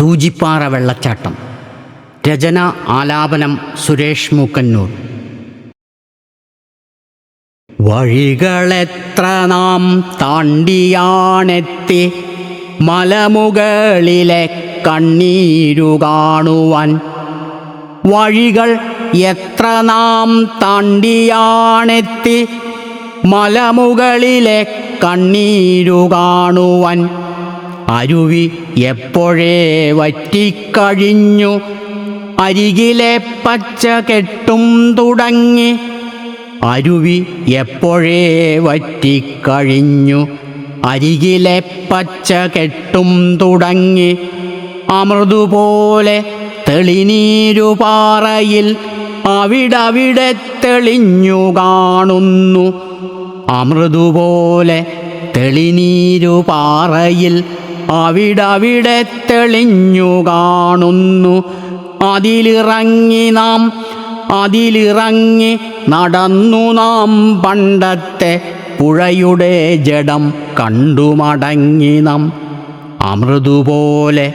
സൂചിപ്പാറ വെള്ളച്ചാട്ടം. രചന ആലാപനം സുരേഷ് മൂക്കന്നൂർ. വഴികളെത്ര നാം താണ്ടിയാണെത്തി മലമുകളിലെ കണ്ണീരു കാണുവാൻ. വഴികൾ എത്ര നാം താണ്ടിയാണെത്തി മലമുകളിലെ കണ്ണീരു കാണുവാൻ. അരുവി എപ്പോഴേ വറ്റിക്കഴിഞ്ഞു? അരികിലെ പച്ച കെട്ടും തുടങ്ങി. അരുവി എപ്പോഴേ വറ്റിക്കഴിഞ്ഞു? അരികിലെ പച്ച കെട്ടും തുടങ്ങി. അമൃതുപോലെ തെളിനീരുപാറയിൽ അവിടവിടെ തെളിഞ്ഞു കാണുന്നു. അമൃതുപോലെ തെളിനീരുപാറയിൽ അവിടവിടെ തെളിഞ്ഞു കാണുന്നു. അതിലിറങ്ങി നാം അതിലിറങ്ങി നടന്നു നാം പണ്ടത്തെ പുഴയുടെ ജഡം കണ്ടുമടങ്ങി നാം. അമൃതുപോലെ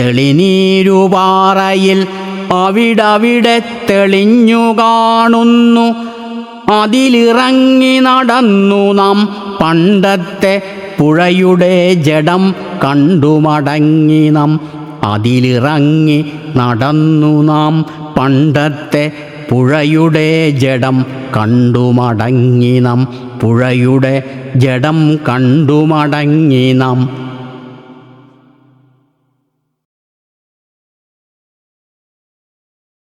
തെളിനീരുപാറയിൽ അവിടവിടെ തെളിഞ്ഞു കാണുന്നു. അതിലിറങ്ങി നടന്നു നാം പണ്ടത്തെ പുഴയുടെ ജഡം കണ്ടു മടങ്ങി നാം. അതിലിറങ്ങി നടന്നു നാം. പണ്ടത്തെ പുഴയുടെ ജഡം കണ്ടുമടങ്ങി നാം. പുഴയുടെ ജഡം കണ്ടുമടങ്ങി നാം.